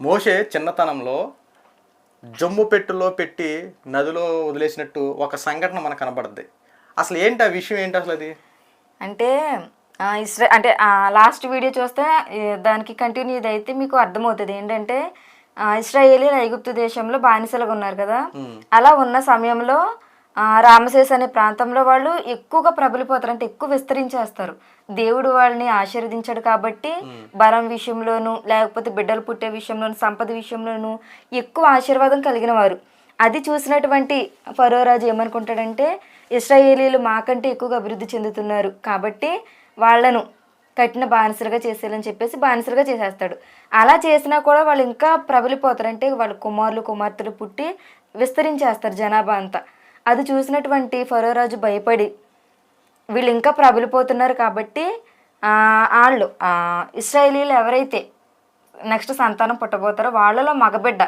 మోషే చిన్నతనంలో జమ్ము పెట్టులో పెట్టి నదిలో వదిలేసినట్టు ఒక సంఘటన మనకు కనబడుద్ది. అసలు ఏంటి ఆ విషయం? ఏంటి అసలు అది? అంటే ఇస్రా అంటే లాస్ట్ వీడియో చూస్తే దానికి కంటిన్యూ ఇది అయితే మీకు అర్థమవుతుంది. ఏంటంటే ఆ, ఇస్రాయేలీలు ఐగుప్తు దేశంలో బానిసలుగా ఉన్నారు కదా. అలా ఉన్న సమయంలో రామశేష్ అనే ప్రాంతంలో వాళ్ళు ఎక్కువగా ప్రబలిపోతారు అంటే ఎక్కువ విస్తరించేస్తారు. దేవుడు వాళ్ళని ఆశీర్వదించాడు కాబట్టి బలం విషయంలోను లేకపోతే బిడ్డలు పుట్టే విషయంలోను సంపద విషయంలోను ఎక్కువ ఆశీర్వాదం కలిగిన వారు. అది చూసినటువంటి ఫరోరాజు ఏమనుకుంటాడంటే ఇస్రాయేలీలు మాకంటే ఎక్కువగా అభివృద్ధి చెందుతున్నారు కాబట్టి వాళ్ళను కట్టిన బానిసలుగా చేసేయాలని చెప్పేసి బానిసలుగా చేసేస్తాడు. అలా చేసినా కూడా వాళ్ళు ఇంకా ప్రబలిపోతారు అంటే వాళ్ళ కుమారులు కుమార్తెలు పుట్టి విస్తరించేస్తారు జనాభా అంతా. అది చూసినటువంటి ఫరోరాజు భయపడి వీళ్ళు ఇంకా ప్రబలిపోతున్నారు కాబట్టి వాళ్ళు ఇస్రాయేలీలు ఎవరైతే నెక్స్ట్ సంతానం పుట్టబోతారో వాళ్ళలో మగబిడ్డ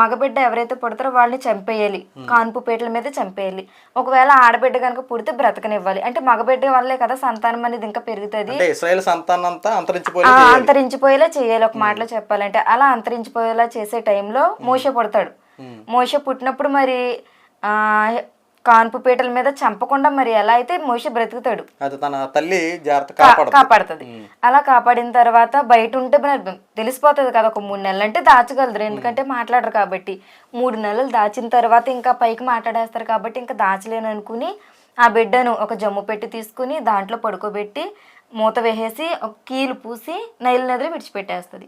మగబిడ్డ ఎవరైతే పుడతారో వాళ్ళని చంపేయాలి. కాన్పు పీటల మీద చంపేయాలి. ఒకవేళ ఆడబిడ్డ కనుక పుడితే బ్రతకనివ్వాలి. అంటే మగబిడ్డ వల్లే కదా సంతానం అనేది ఇంకా పెరుగుతుంది. అంతరించిపోయేలా చేయాలి. ఒక మాటలో చెప్పాలంటే అలా అంతరించిపోయేలా చేసే టైంలో మోస పుడతాడు. మోస పుట్టినప్పుడు మరి కాన్పు పీటల మీద చంపకుండా మరి ఎలా అయితే మోస బ్రతుకుతాడు? అది తన తల్లి జాగ్రత్త కాపాడుతుంది. అలా కాపాడిన తర్వాత బయట ఉంటే మరి తెలిసిపోతుంది కదా ఒక మూడు నెలలు అంటే దాచగలరు ఎందుకంటే మాట్లాడరు కాబట్టి. మూడు నెలలు దాచిన తర్వాత ఇంకా పైకి మాట్లాడేస్తారు కాబట్టి ఇంకా దాచలేను అనుకుని ఆ బిడ్డను ఒక జమ్ము పెట్టి తీసుకుని దాంట్లో పడుకోబెట్టి మూత వేసేసి ఒక కీలు పూసి నైలు నదిలో విడిచిపెట్టేస్తుంది.